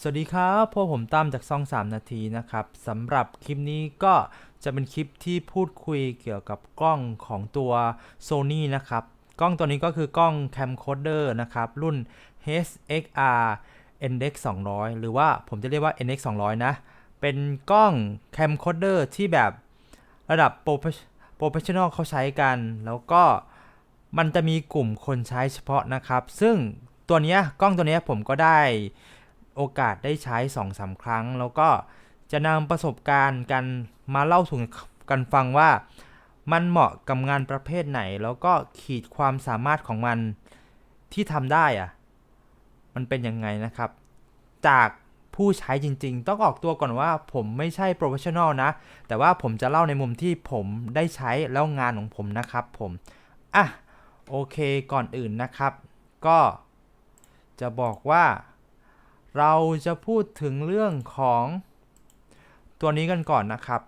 สวัสดีครับพวกผมตั้มจากซอง 3 นาทีนะครับสำหรับคลิปนี้ก็จะเป็นคลิปที่พูดคุยเกี่ยวกับกล้องของตัว Sony นะครับ กล้องตัวนี้ก็คือกล้อง Camcorder นะครับ รุ่น HXR NX 200 หรือว่าผมจะเรียกว่า NX 200 นะ เป็นกล้อง Camcorder ที่แบบระดับ Profe- Professional เขาใช้กัน แล้วก็มันจะมีกลุ่มคนใช้เฉพาะนะครับ ซึ่งตัวนี้กล้องตัวนี้ผมก็ได้ โอกาสได้ใช้2อสาครั้ง แล้วก็จะนำประสบการณ์กันมาเล่าสู่กันฟังว่า มันเหมาะกับงานประเภทไหน แล้วก็ขีดความสามารถของมันที่ทำได้อะมันเป็นยังไงนะครับ จากผู้ใช้จริงๆ ต้องออกตัวก่อนว่าผมไม่ใช่โปรเฟชชั่นอลนะ แต่ว่าผมจะเล่าในมุมที่ผมได้ใช้แล้วงานของผมนะครับผมอะโอเคก่อนอื่นนะครับ ก็จะบอกว่า เราจะพูดถึงเรื่องของตัวนี้กันก่อนนะครับ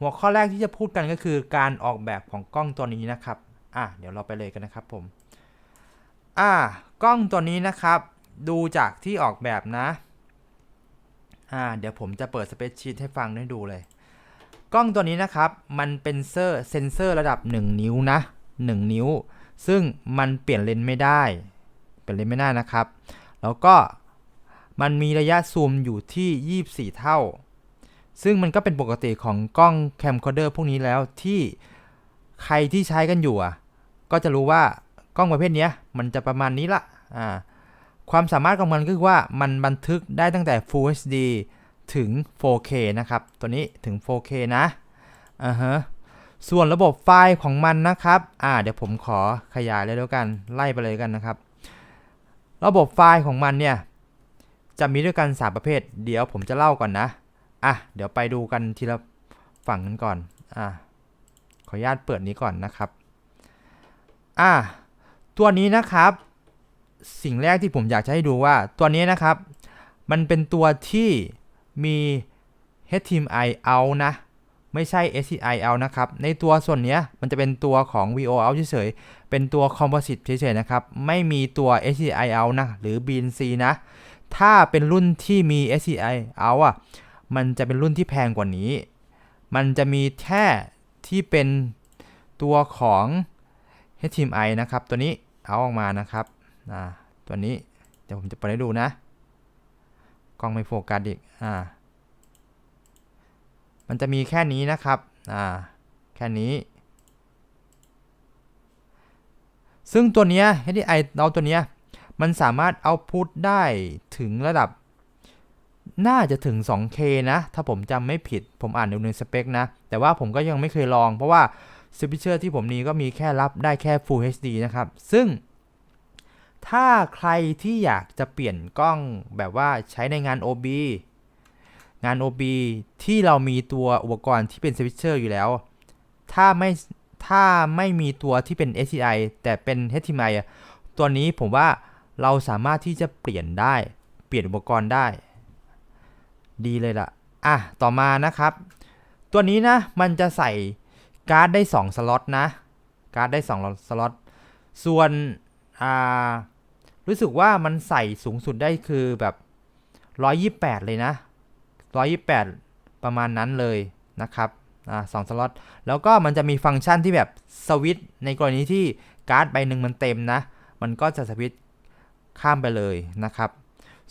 หัวข้อแรกที่จะพูดกันก็คือการออกแบบของกล้องตัวนี้นะครับ อะเดี๋ยวเราไปเลยกันนะครับผม อ่ากล้องตัวนี้นะครับ ดูจากที่ออกแบบนะ อ่า เดี๋ยวผมจะเปิดสเปซชีตให้ฟังให้ดูเลย กล้องตัวนี้นะครับ มันเป็นเซอร์เซนเซอร์ระดับ 1 นิ้วนะ 1 นิ้ว ซึ่งมันเปลี่ยนเลนส์ไม่ได้ เปลี่ยนเลนส์ไม่ได้นะครับ แล้วก็ มันมีระยะซูมอยู่ที่ 24 เท่า ซึ่งมันก็เป็นปกติของกล้องแคมคอเดอร์พวกนี้แล้วที่ใครที่ใช้กันอยู่อะ ก็จะรู้ว่ากล้องประเภทนี้มันจะประมาณนี้ละอ่าความสามารถของมันก็คือว่ามันบันทึกได้ตั้งแต่ Full HD ถึง 4K นะครับ ตัวนี้ถึง 4K นะอ่าฮะส่วนระบบไฟล์ของมันนะครับ อ่า เดี๋ยวผมขอขยายเลยแล้วกัน ไล่ไปเลยกันนะครับ ระบบไฟล์ของมันเนี่ย จะมีด้วยกัน 3 ประเภท เดี๋ยวผมจะเล่าก่อนนะ อะ เดี๋ยวไปดูกันทีละฝั่งกันก่อน อะ ขออนุญาตเปิดนี้ก่อนนะครับ อะ ตัวนี้นะครับ สิ่งแรกที่ผมอยากจะให้ดูว่า ตัวนี้นะครับ มันเป็นตัวที่มี HDMI out นะ ไม่ใช่ SDI out นะครับ ในตัวส่วนนี้มันจะเป็นตัวของ VO out เฉยๆ เป็นตัว Composite เฉยๆ นะครับ ไม่มีตัว SDI out นะ หรือ BNC นะ ถ้าเป็นรุ่นที่มี SCI เอาอะมันจะเป็นรุ่นที่แพงกว่านี้ มันจะมีแค่ที่เป็นตัวของ HDMI นะครับ ตัวนี้เอาออกมานะครับอ่าตัวนี้เดี๋ยวผมจะเปิดให้ดูนะ กล้องไม่โฟกัสอีกอ่ามันจะมีแค่นี้นะครับอ่าแค่นี้ ซึ่งตัวเนี้ย HDMI เอาตัวเนี้ย มันสามารถเอาพุทได้ถึงระดับ น่าจะถึง 2K นะ ถ้าผมจำไม่ผิดผมอ่านดูในสเปคนะ แต่ว่าผมก็ยังไม่เคยลอง เพราะว่าสวิเชอร์ที่ผมมีก็มีแค่รับได้แค่ Full HD นะครับ ซึ่ง ถ้าใครที่อยากจะเปลี่ยนกล้องแบบว่าใช้ในงาน OB งาน OB ที่เรามีตัวอุปกรณ์ที่เป็นสวิตเชอร์อยู่แล้ว ถ้าไม่ ถ้าไม่มีตัวที่เป็น SCI แต่เป็น HDMI อะตัวนี้ผมว่า เราสามารถที่จะเปลี่ยนได้ เปลี่ยนอุปกรณ์ได้ ดีเลยล่ะ อะ ต่อมานะครับ ตัวนี้นะ มันจะใส่การ์ดได้ 2 สล็อตนะ การ์ดได้ 2 สล็อต ส่วนอ่ารู้สึกว่ามันใส่สูงสุดได้คือแบบ 128 เลยนะ 128 ประมาณนั้นเลยนะครับอ่าสองสล็อต แล้วก็มันจะมีฟังก์ชันที่แบบสวิตช์ในกรณีที่การ์ดใบหนึ่งมันเต็มนะ มันก็จะสวิต ข้ามไปเลยนะครับ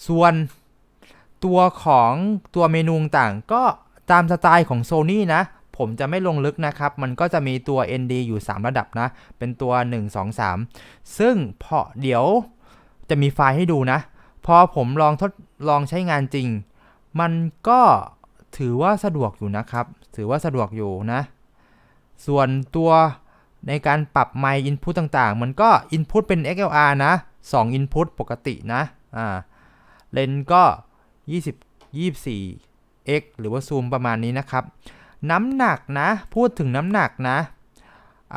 ส่วนตัวของตัวเมนูต่างก็ตามสไตล์ของ Sony นะ ผมจะไม่ลงลึกนะครับ มันก็จะมีตัว ND อยู่ 3 ระดับนะ เป็นตัว 1 2 3 ซึ่งพอเดี๋ยวจะมีไฟล์ให้ดูนะ พอผมลองทดลองใช้งานจริง มันก็ถือว่าสะดวกอยู่นะครับ ถือว่าสะดวกอยู่นะ ส่วนตัวในการปรับไมค์ input ต่างๆ มันก็ input เป็น XLR นะ 2 input ปกตินะอ่าเลนก็ 20 24 x หรือว่าซูมประมาณนี้นะครับ น้ำหนักนะ พูดถึงน้ำหนักนะ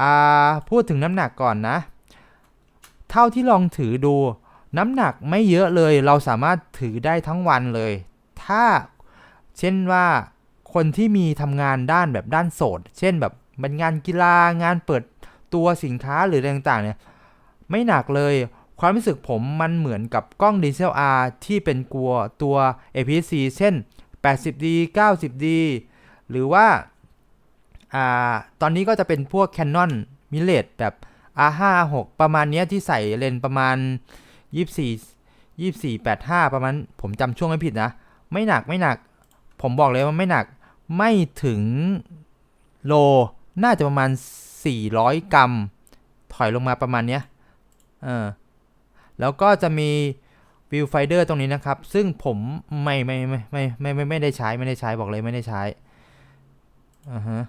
อ่าพูดถึงน้ำหนักก่อนนะ เท่าที่ลองถือดู น้ำหนักไม่เยอะเลย เราสามารถถือได้ทั้งวันเลย ถ้าเช่นว่าคนที่มีทำงานด้านแบบด้านโสด เช่นแบบงานกีฬางานเปิดตัวสินค้าหรืออะไรต่างๆเนี่ยไม่หนักเลย ความรู้สึกผมมันเหมือนกับกล้อง DSLR ที่เป็นกลัวตัว APS-C เช่น 80D 90D หรือว่าอ่าตอนนี้ก็จะเป็นพวก Canon m i r r o r แบบ R5 R6 ประมาณนี้ที่ใส่เลนประมาณ 24 24 85 ประมาณ ผมจำช่วงไม่ผิดนะ ไม่หนักไม่หนัก ผมบอกเลยว่าไม่หนักไม่ถึงโล น่าจะประมาณ 400 กรัม ถอยลงมาประมาณเนี้ยเออ แล้วก็จะมี View Finder ตรงนี้นะครับ ซึ่งผมไม่ไม่ไม่ไม่ไม่ไม่ไม่ได้ใช้ไม่ได้ใช้บอกเลยไม่ได้ใช้อ่าฮะ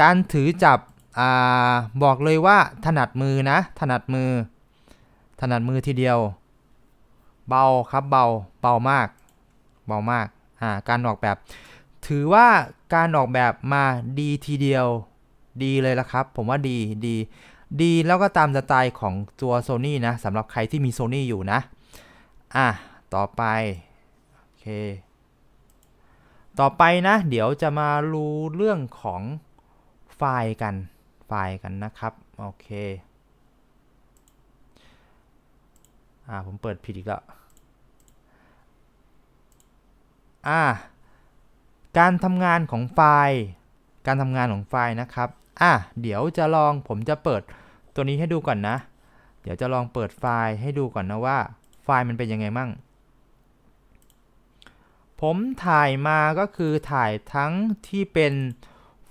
การถือจับอ่าบอกเลยว่าถนัดมือนะ ถนัดมือ ถนัดมือทีเดียว เบาครับเบาเบามาก เบามากอ่าการออกแบบ ถือว่าการออกแบบมาดีทีเดียว ดีเลยละครับ ผมว่าดีดี ดีแล้วก็ตามสไตล์ของตัว Sony นะสำหรับใครที่มี Sony อยู่นะ อะ ต่อไป โอเค ต่อไปนะ เดี๋ยวจะมารู้เรื่องของไฟล์กัน ไฟล์กันนะครับ โอเคอ่าผมเปิดผิดอีกแล้วอ่าการทำงานของไฟล์ การทำงานของไฟล์นะครับ อะเดี๋ยวจะลองผมจะเปิดตัวนี้ให้ดูก่อนนะ เดี๋ยวจะลองเปิดไฟล์ให้ดูก่อนนะว่า ไฟล์มันเป็นยังไงมั่ง ผมถ่ายมาก็คือถ่ายทั้งที่เป็น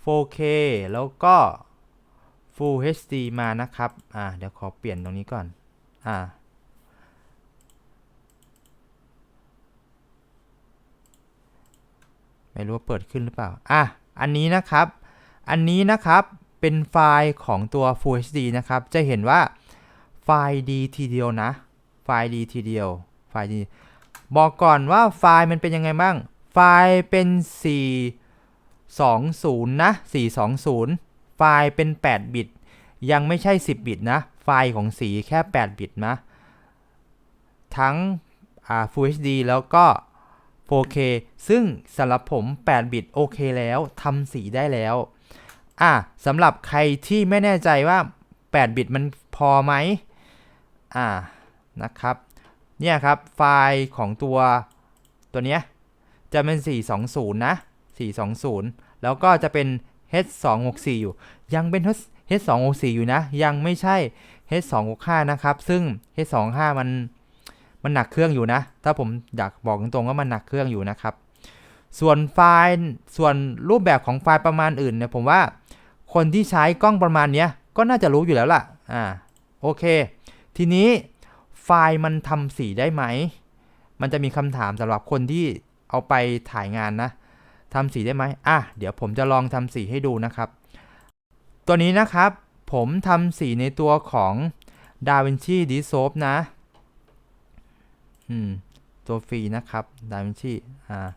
4K แล้วก็ Full HD มานะครับ อ่า เดี๋ยวขอเปลี่ยนตรงนี้ก่อน อ่า ไม่รู้ว่าเปิดขึ้นหรือเปล่า อะ อันนี้นะครับ อันนี้นะครับเป็นไฟล์ของตัว Full HD นะครับ จะเห็นว่าไฟล์ดีทีเดียวนะ ไฟล์ดีทีเดียว ไฟล์ดี บอกก่อนว่าไฟล์มันเป็นยังไงบ้าง ไฟล์เป็น 420 นะ 420 ไฟล์เป็น 8 บิต ยังไม่ใช่ 10 บิตนะ ไฟล์ของสีแค่ 8 บิตนะ ทั้ง Full HD แล้วก็ 4K ซึ่งสำหรับผม 8 บิตโอเคแล้ว ทำสีได้แล้ว อะสำหรับใครที่ไม่แน่ใจว่า 8 บิตมันพอไหมอ่านะครับเนี่ยครับไฟล์ของตัวตัวเนี้ยจะเป็น 420 นะ 420 แล้วก็จะเป็น H264 อยู่ ยังเป็น H264 อยู่นะ ยังไม่ใช่ H265 นะครับ ซึ่ง H265 มันมันหนักเครื่องอยู่นะ ถ้าผมอยากบอกตรงๆว่ามันหนักเครื่องอยู่นะครับ ส่วนไฟล์ ส่วนรูปแบบของไฟล์ประมาณอื่นเนี่ยผมว่า คนที่ใช้กล้องประมาณนี้ก็น่าจะรู้อยู่แล้วล่ะ อ่า โอเค ทีนี้ไฟล์มันทำสีได้ไหม มันจะมีคำถามสำหรับคนที่เอาไปถ่ายงานนะทำสีได้ไหมอะ เดี๋ยวผมจะลองทำสีให้ดูนะครับ ตัวนี้นะครับ ผมทำสีในตัวของ DaVinci Resolve นะ อืม ตัวฟรีนะครับ DaVinci อ่า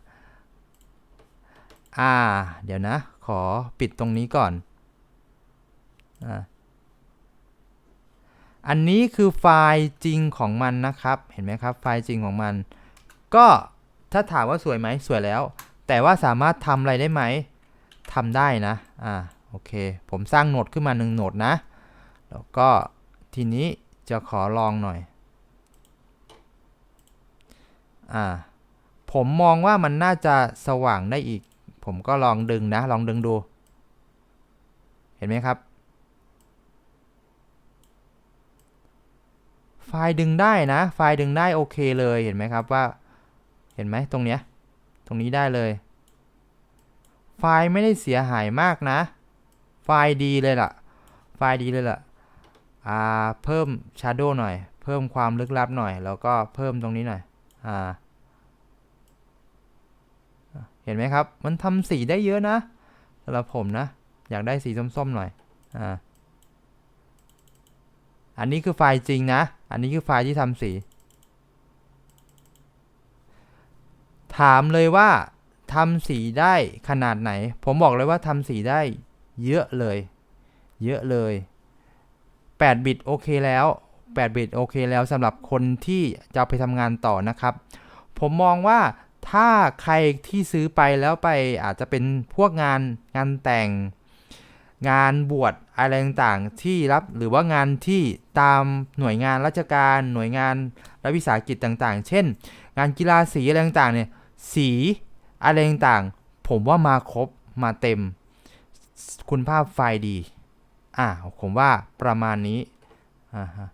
อ่า เดี๋ยวนะ ขอปิดตรงนี้ก่อน อันนี้คือไฟล์จริงของมันนะครับ เห็นไหมครับ ไฟล์จริงของมัน ก็ถ้าถามว่าสวยไหมสวยแล้ว แต่ว่าสามารถทำอะไรได้ไหมทำได้นะ อ่า โอเค ผมสร้างโหนดขึ้นมาหนึ่งโหนดนะ แล้วก็ทีนี้จะขอลองหน่อย อ่า ผมมองว่ามันน่าจะสว่างได้อีก ผมก็ลองดึงนะ ลองดึงดู เห็นไหมครับ ไฟล์ดึงได้นะ ไฟล์ดึงได้โอเคเลยเห็นไหมครับว่า เห็นไหมตรงเนี้ย ตรงนี้ได้เลย ไฟล์ไม่ได้เสียหายมากนะ ไฟล์ดีเลยล่ะ ไฟล์ดีเลยล่ะ อ่า เพิ่ม Shadow หน่อย เพิ่มความลึกลับหน่อย แล้วก็เพิ่มตรงนี้หน่อย อ่า เห็นไหมครับ มันทำสีได้เยอะนะสำหรับผมนะ อยากได้สีส้มๆหน่อย อ่าอันนี้คือไฟล์จริงนะ อันนี้คือไฟล์ที่ทำสี ถามเลยว่าทำสีได้ขนาดไหน ผมบอกเลยว่าทำสีได้เยอะเลย เยอะเลย 8 บิตโอเคแล้ว 8 บิตโอเคแล้วสำหรับคนที่จะไปทำงานต่อนะครับ ผมมองว่าถ้าใครที่ซื้อไปแล้วไปอาจจะเป็นพวกงานงานแต่งงานบวช อะไรต่างๆที่รับหรือว่างานที่ตามหน่วยงานราชการ หน่วยงานรัฐวิสาหกิจต่างๆ เช่น งานกีฬาสีอะไรต่างๆเนี่ยสีอะไรต่างๆผมว่ามาครบมาเต็ม คุณภาพไฟล์ดีอ่าผมว่าประมาณนี้อ่าฮะ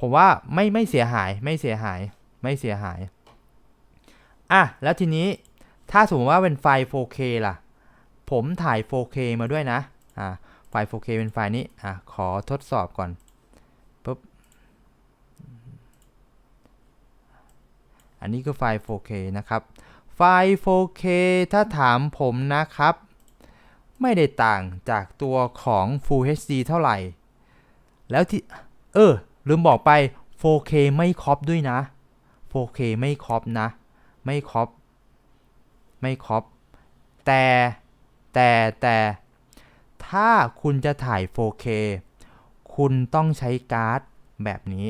ผมว่าไม่ไม่เสียหายไม่เสียหายไม่เสียหายอะแล้วทีนี้ถ้าสมมติว่าเป็นไฟล์ 4K ล่ะ ผมถ่าย 4K มาด้วยนะอ่า ฟล์ 4K เป็นไฟล์นี้ อะ ขอทดสอบก่อน ปุ๊บ อันนี้คือไฟล์ 4K นะครับ ไฟล์ 4K ถ้าถามผมนะครับ ไม่ได้ต่างจากตัวของ Full HD เท่าไหร่ แล้วที่ เออ ลืมบอกไป 4K ไม่ครอปด้วยนะ 4K ไม่ครอปนะ ไม่ครอป ไม่ครอป แต่ แต่ แต่ ถ้าคุณจะถ่าย 4K คุณต้องใช้การ์ดแบบนี้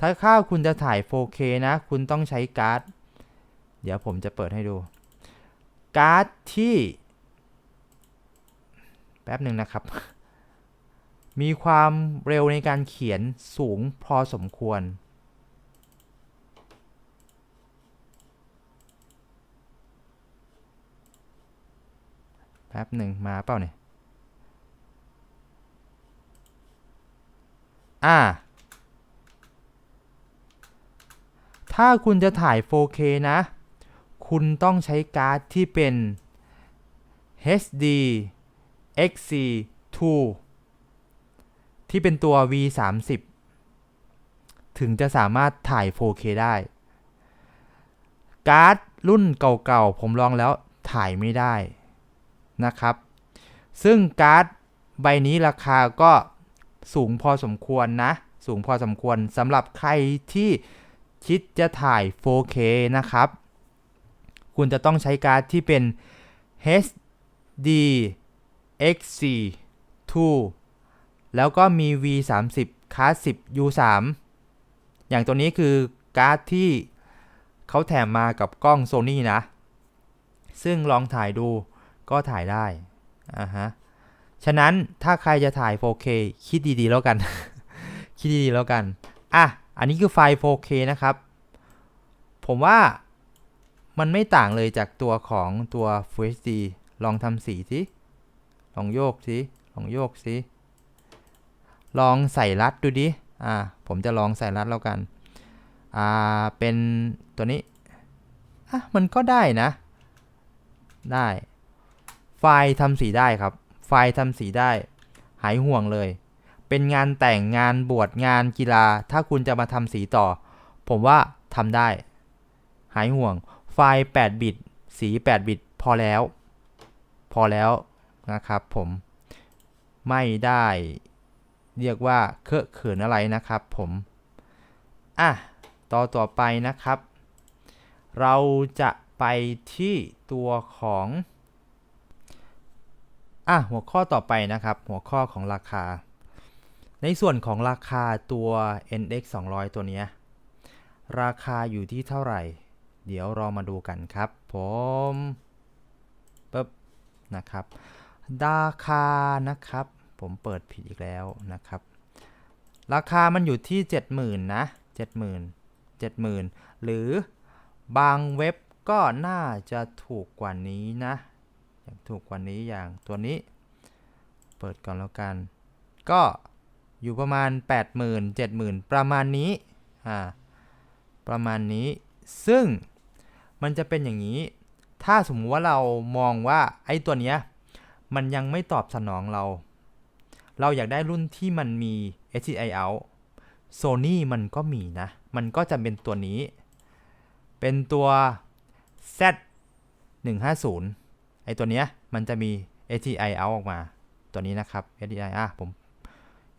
ถ้าข้าคุณจะถ่าย 4K นะ คุณต้องใช้การ์ด เดี๋ยวผมจะเปิดให้ดู การ์ดที่ แป๊บหนึ่งนะครับ มีความเร็วในการเขียนสูงพอสมควร แป๊บหนึ่งมาเปล่าเนี่ย อ่า ถ้าคุณจะถ่าย 4K นะ คุณต้องใช้การ์ดที่เป็น HD XC2 ที่เป็นตัว V30 ถึงจะสามารถถ่าย 4K ได้ การ์ดรุ่นเก่าๆ ผมลองแล้วถ่ายไม่ได้ นะครับ ซึ่งการ์ดใบนี้ราคาก็สูงพอสมควรนะ สูงพอสมควรสำหรับใครที่คิดจะถ่าย 4K นะครับ คุณจะต้องใช้การ์ดที่เป็น HD XC2 แล้วก็มี V30 Class 10 U3 อย่างตัวนี้คือการ์ดที่เขาแถมมากับกล้อง Sony นะ ซึ่งลองถ่ายดู ก็ถ่ายได้อ่าฮะฉะนั้นถ้าใครจะถ่าย 4K คิดดีๆแล้วกัน คิดดีๆแล้วกัน อะ อันนี้คือไฟล์ 4K นะครับ ผมว่ามันไม่ต่างเลยจากตัวของตัว Full HD ลองทำสีสิลองโยกสิลองโยกสิลองใส่รัดดูดิ อ่า ผมจะลองใส่รัดแล้วกัน อ่า เป็นตัวนี้ อะ มันก็ได้นะ ได้ ไฟล์ทำสีได้ครับ ไฟล์ทำสีได้ หายห่วงเลย เป็นงานแต่งงานบวชงานกีฬา ถ้าคุณจะมาทำสีต่อ ผมว่าทำได้ หายห่วง ไฟล์ 8 บิต สี 8 บิต พอแล้ว พอแล้วนะครับผมไม่ได้เรียกว่าเคอะเขินอะไรนะครับผมอะต่อต่อไปนะครับ เราจะไปที่ตัวของ อะหัวข้อต่อไปนะครับ หัวข้อของราคา ในส่วนของราคาตัว NX 200 ตัวเนี้ยราคาอยู่ที่เท่าไหร่ เดี๋ยวเรามาดูกันครับ ผมปึ๊บนะครับราคานะครับ ผมเปิดผิดอีกแล้วนะครับ ราคามันอยู่ที่ 70,000นะ70,000 70,000 หรือบางเว็บก็น่าจะถูกกว่านี้นะ อย่างถูกกว่านี้อย่างตัวนี้ เปิดก่อนแล้วกัน ก็อยู่ประมาณ 80,000 70,000 ประมาณนี้อ่าประมาณนี้ ซึ่งมันจะเป็นอย่างนี้ ถ้าสมมติว่าเรามองว่าไอ้ตัวเนี้ยมันยังไม่ตอบสนองเรา เราอยากได้รุ่นที่มันมี HDI out Sony มันก็มีนะ มันก็จะเป็นตัวนี้ เป็นตัว Z 150 ไอตัวเนี้ยมันจะมี HDI out ออกมาตัวนี้นะครับ HDI อะผม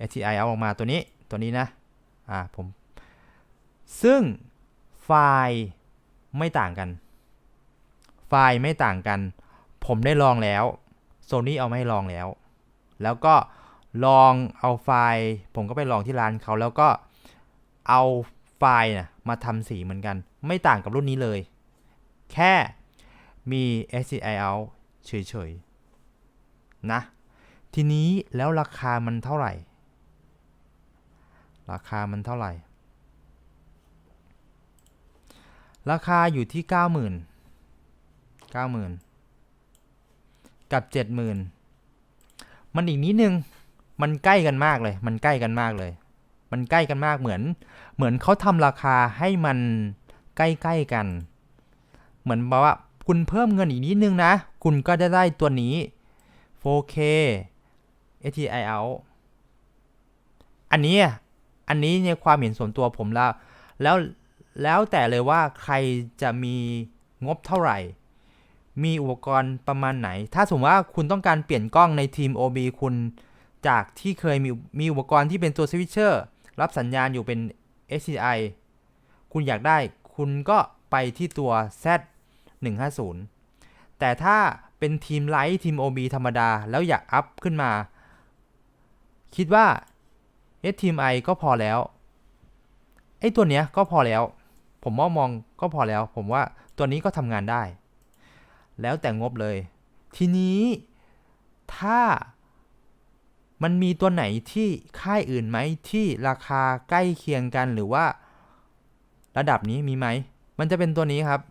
HDI out ออกมาตัวนี้ตัวนี้นะอ่าผมซึ่งไฟล์ไม่ต่างกัน ไฟล์ไม่ต่างกัน ผมได้ลองแล้ว Sony เอามาให้ลองแล้ว แล้วก็ลองเอาไฟล์ ผมก็ไปลองที่ร้านเขาแล้วก็เอาไฟล์นะมาทำสีเหมือนกัน ไม่ต่างกับรุ่นนี้เลย แค่มี HDI out เฉยๆ นะ ทีนี้แล้วราคามันเท่าไหร่ ราคามันเท่าไหร่ ราคาอยู่ที่ 90,000 90,000 กับ 70,000 มันอีกนิดนึง มันใกล้กันมากเลย มันใกล้กันมากเลย มันใกล้กันมากเหมือน เหมือนเขาทำราคาให้มันใกล้ๆกัน เหมือนบอกว่า คุณเพิ่มเงินอีกนิดนึงนะ คุณก็จะได้ตัวนี้ 4K ATI out อันนี้อะอันนี้ในความเห็นส่วนตัวผมแล้ว แล้วแล้วแต่เลยว่าใครจะมีงบเท่าไหร่ มีอุปกรณ์ประมาณไหน ถ้าสมมติว่าคุณต้องการเปลี่ยนกล้องในทีม OB คุณจากที่เคยมีมีอุปกรณ์ที่เป็นตัวสวิตเชอร์รับสัญญาณอยู่เป็น HDI คุณอยากได้ คุณก็ไปที่ตัว Z 150 แต่ถ้าเป็นทีมไลท์ทีม OB ธรรมดาแล้วอยากอัพขึ้นมา คิดว่า HDMI ก็พอแล้ว ไอ้ตัวเนี้ยก็พอแล้ว ผมว่ามองก็พอแล้ว ผมว่าตัวนี้ก็ทำงานได้ แล้วแต่งบเลย ทีนี้ถ้ามันมีตัวไหนที่ค่ายอื่นไหมที่ราคาใกล้เคียงกันหรือว่า ระดับนี้มีไหม มันจะเป็นตัวนี้ครับ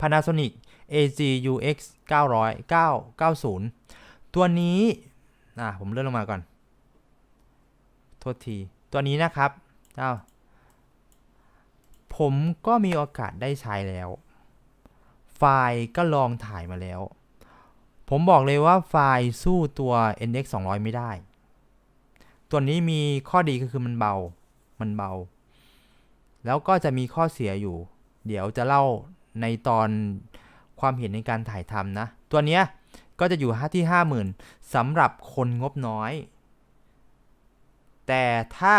Panasonic AGUX 900 990 ตัวนี้อะผมเลื่อนลงมาก่อน โทษที ตัวนี้นะครับอ้าวผมก็มีโอกาสได้ใช้แล้ว ไฟล์ก็ลองถ่ายมาแล้ว ผมบอกเลยว่าไฟล์สู้ตัว NX 200 ไม่ได้ ตัวนี้มีข้อดีก็คือมันเบา มันเบา แล้วก็จะมีข้อเสียอยู่ เดี๋ยวจะเล่า ในตอนความเห็นในการถ่ายทำนะ ตัวเนี้ยก็จะอยู่ที่ 50,000สำหรับคนงบน้อย แต่ถ้า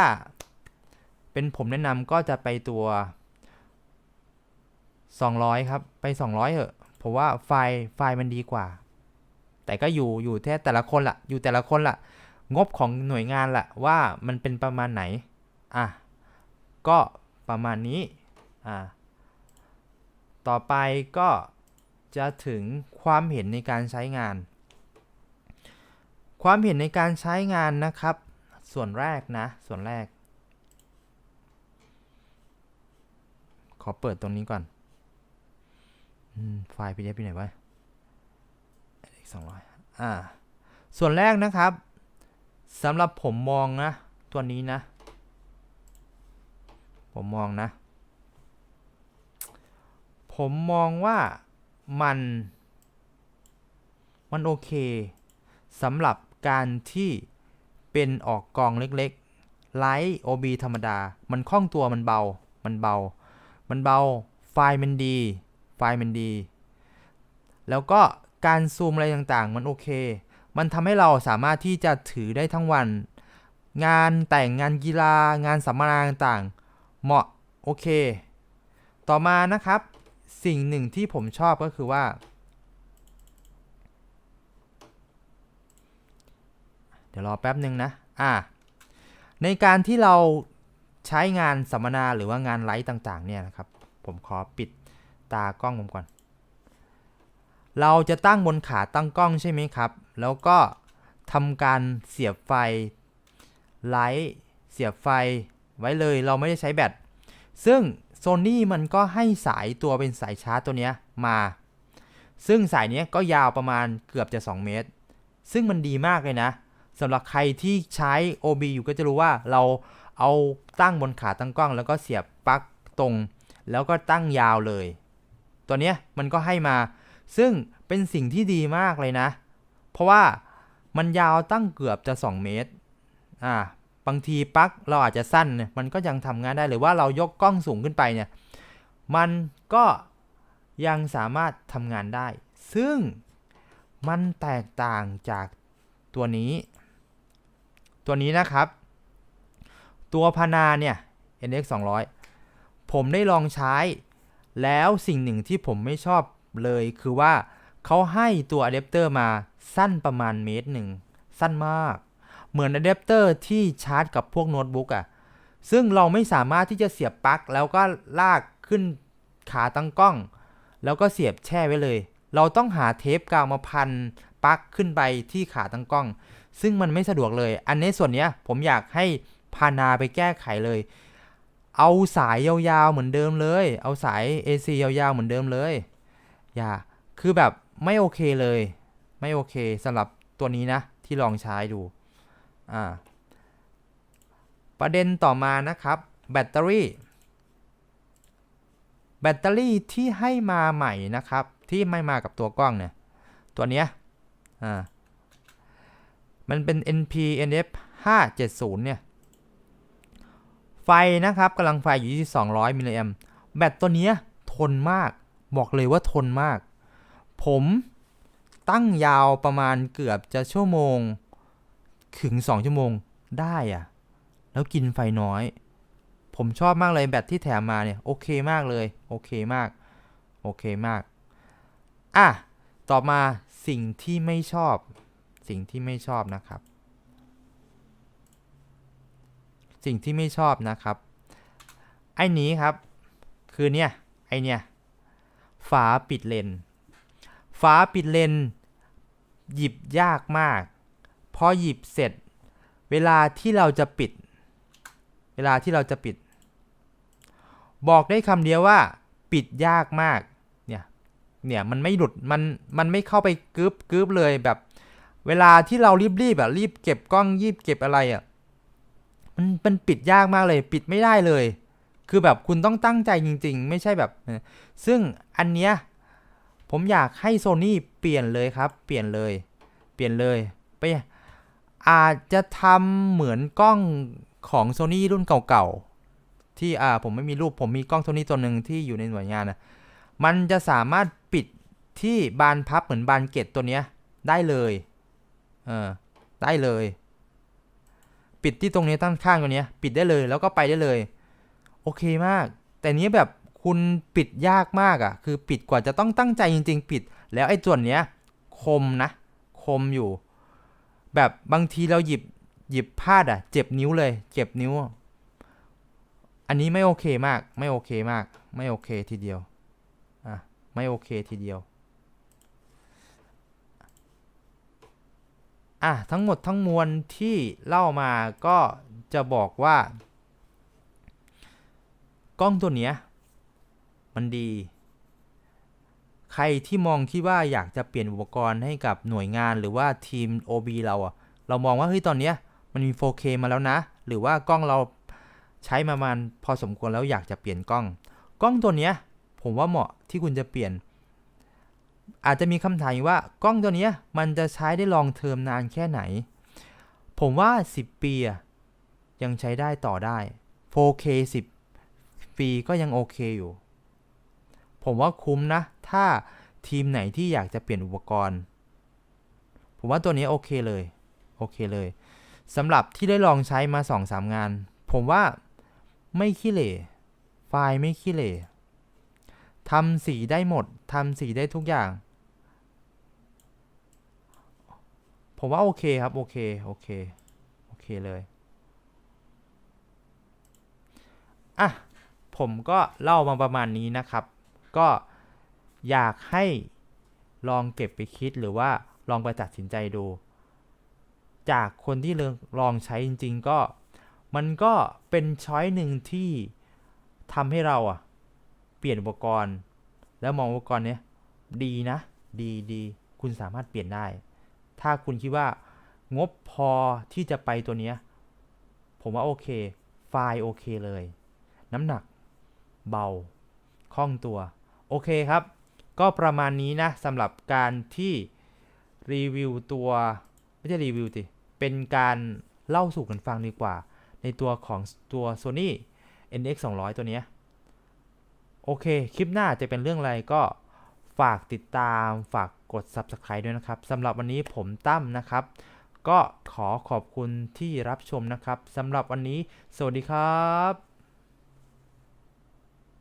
เป็นผมแนะนำก็จะไปตัว 200 ครับ ไป 200เหอะเพราะว่าไฟล์ไฟล์มันดีกว่า แต่ก็อยู่อยู่แค่แต่ละคนละอยู่แต่ละคนละงบของหน่วยงานละว่ามันเป็นประมาณไหน อะ ก็ประมาณนี้ อะ ต่อไปก็จะถึงความเห็นในการใช้งาน ความเห็นในการใช้งานนะครับ ส่วนแรกนะ ส่วนแรก ขอเปิดตรงนี้ก่อนอไฟล์ PDF อยู่ไหนวะสองร้อยอ่า ส่วนแรกนะครับสำหรับผมมองนะ ตัวนี้นะ ผมมองนะ ผมมองว่ามัน มันโอเคสำหรับการที่เป็นออกกองเล็กๆ ไลท์ OB ธรรมดา มันคล่องตัวมันเบา มันเบา มันเบา ไฟล์มันดี ไฟล์มันดี แล้วก็การซูมอะไรต่างๆ มันโอเค มันทำให้เราสามารถที่จะถือได้ทั้งวัน งานแต่งงานกีฬา งานสัมมนาต่างๆ เหมาะ โอเค ต่อมานะครับ สิ่งหนึ่งที่ผมชอบก็คือว่า เดี๋ยวรอแป๊บหนึ่งนะ อ่า ในการที่เราใช้งานสัมมนาหรือว่างานไลฟ์ต่างๆ เนี่ยนะครับ ผมขอปิดตากล้องผมก่อน เราจะตั้งบนขาตั้งกล้องใช่ไหมครับ แล้วก็ทำการเสียบไฟไลท์เสียบไฟไว้เลย เราไม่ได้ใช้แบต ซึ่ง Sony มันก็ให้สายตัวเป็นสายชาร์จตัวเนี้ยมา ซึ่งสายนี้ก็ยาวประมาณเกือบจะ 2 เมตร ซึ่งมันดีมากเลยนะสำหรับใครที่ใช้ OB อยู่ก็จะรู้ว่าเราเอาตั้งบนขาตั้งกล้อง แล้วก็เสียบปลั๊กตรง แล้วก็ตั้งยาวเลย ตัวเนี้ยมันก็ให้มา ซึ่งเป็นสิ่งที่ดีมากเลยนะ เพราะว่ามันยาวตั้งเกือบจะ 2 เมตร อ่า บางทีปลั๊กเราอาจจะสั้นเนี่ยมันก็ยังทำงานได้หรือว่าเรายกกล้องสูงขึ้นไปเนี่ยมันก็ยังสามารถทำงานได้ ซึ่งมันแตกต่างจากตัวนี้ ตัวนี้นะครับ ตัวพานาเนี่ย NX 200 ผมได้ลองใช้ แล้วสิ่งหนึ่งที่ผมไม่ชอบเลยคือว่าเขาให้ตัวอะแดปเตอร์มาสั้นประมาณเมตรหนึ่ง สั้นมาก เหมือนอะแดปเตอร์ที่ชาร์จกับพวกโน้ตบุ๊กอะซึ่งเราไม่สามารถที่จะเสียบปลั๊กแล้วก็ลากขึ้นขาตั้งกล้อง แล้วก็เสียบแช่ไว้เลย เราต้องหาเทปกาวมาพันปลั๊กขึ้นไปที่ขาตั้งกล้อง ซึ่งมันไม่สะดวกเลย อันนี้ส่วนเนี้ยผมอยากให้พานาไปแก้ไขเลย เอาสายยาวๆเหมือนเดิมเลย เอาสาย AC ยาวๆเหมือนเดิมเลย อย่า คือแบบไม่โอเคเลย ไม่โอเคสำหรับตัวนี้นะที่ลองใช้ดู อ่าประเด็นต่อมานะครับแบตเตอรี่ แบตเตอรี่ที่ให้มาใหม่นะครับ ที่ไม่มากับตัวกล้องเนี่ย ตัวเนี้ยอ่ามันเป็น NP NF 570 เนี่ย ไฟนะครับกำลังไฟอยู่ที่ 200 มิลลิแอมแบตตัวเนี้ยทนมาก บอกเลยว่าทนมาก ผมตั้งยาวประมาณเกือบจะชั่วโมง ถึง 2 ชั่วโมงได้อะแล้วกินไฟน้อย ผมชอบมากเลยแบตที่แถมมาเนี่ย โอเคมากเลย โอเคมาก โอเคมาก อะ ต่อมาสิ่งที่ไม่ชอบ สิ่งที่ไม่ชอบนะครับ สิ่งที่ไม่ชอบนะครับ ไอ้นี้ครับ คือเนี่ย ไอเนี่ยฝาปิดเลนฝาปิดเลนหยิบยากมาก พอหยิบเสร็จ เวลาที่เราจะปิด เวลาที่เราจะปิด บอกได้คำเดียวว่า ปิดยากมาก เนี่ย เนี่ยมันไม่หลุด มัน มันไม่เข้าไปกึบกึบเลยแบบ เวลาที่เรารีบๆแบบรีบเก็บกล้องรีบเก็บอะไรอะ่ะ มันมันปิดยากมากเลย ปิดไม่ได้เลย คือแบบคุณต้องตั้งใจจริง ๆ ไม่ใช่แบบ ซึ่งอันเนี้ยผมอยากให้โซนี่เปลี่ยนเลยครับ เปลี่ยนเลย เปลี่ยนเลย ไป อาจจะทำเหมือนกล้องของโซนี่รุ่นเก่าๆ ที่อ่าผมไม่มีรูปผมมีกล้องโซนี่ตัวหนึ่งที่อยู่ในหน่วยงานนะมันจะสามารถปิดที่บานพับเหมือนบานเกตตัวเนี้ยได้เลยเออได้เลย ปิดที่ตรงนี้ตั้งข้างตัวเนี้ย ปิดได้เลยแล้วก็ไปได้เลย โอเคมาก แต่นี้แบบคุณปิดยากมากอะ่ะ คือปิดกว่าจะต้องตั้งใจจริง ๆ ปิด แล้วไอ้ส่วนเนี้ย คมนะ คมอยู่ แบบบางทีเราหยิบหยิบพลาดอะ่ะ เจ็บนิ้วเลย เจ็บนิ้ว อันนี้ไม่โอเคมาก ไม่โอเคมาก ไม่โอเคทีเดียว อะ ไม่โอเคทีเดียว อะ ทั้งหมดทั้งมวลที่เล่ามาก็จะบอกว่า กล้องตัวเนี้ย มันดี ใครที่มองคิดว่าอยากจะเปลี่ยนอุปกรณ์ให้กับหน่วยงานหรือว่าทีม OB เราอะเรามองว่าเฮ้ยตอนเนี้ยมันมี 4K มาแล้วนะ หรือว่ากล้องเราใช้มามันพอสมควรแล้วอยากจะเปลี่ยนกล้อง กล้องตัวเนี้ยผมว่าเหมาะที่คุณจะเปลี่ยน อาจจะมีคำถามว่ากล้องตัวเนี้ยมันจะใช้ได้ลองเทอมนานแค่ไหน ผมว่า 10 ปีอะยังใช้ได้ต่อได้ 4K 10 ปีก็ยังโอเคอยู่ ผมว่าคุ้มนะ ถ้าทีมไหนที่อยากจะเปลี่ยนอุปกรณ์ ผมว่าตัวนี้โอเคเลย โอเคเลยสำหรับที่ได้ลองใช้มา2-3งาน ผมว่าไม่ขี้เหร่ไฟล์ไม่ขี้เหร่ทำสีได้หมดทำสีได้ทุกอย่าง ผมว่าโอเคครับ โอเค โอเค โอเคเลย อะ ผมก็เล่ามาประมาณนี้นะครับ ก็ อยากให้ลองเก็บไปคิดหรือว่าลองไปตัดสินใจดู จากคนที่ลองใช้จริง ๆ ก็ มันก็เป็นช้อยหนึ่งที่ทำให้เราอะเปลี่ยนอุปกรณ์ แล้วมองอุปกรณ์เนี้ยดีนะ ดีดีคุณสามารถเปลี่ยนได้ ถ้าคุณคิดว่างบพอที่จะไปตัวเนี้ยผมว่าโอเค ไฟล์โอเคเลย น้ำหนัก เบา คล่องตัว โอเคครับ ก็ประมาณนี้นะสำหรับการที่รีวิวตัวไม่ใช่รีวิวสิเป็นการเล่าสู่กันฟังดีกว่า ในตัวของตัว Sony NX 200 ตัวเนี้ยโอเค คลิปหน้าจะเป็นเรื่องอะไรก็ฝากติดตามฝากกด Subscribe ด้วยนะครับสำหรับวันนี้ผมตั้มนะครับ ก็ขอขอบคุณที่รับชมนะครับสำหรับวันนี้ สวัสดีครับ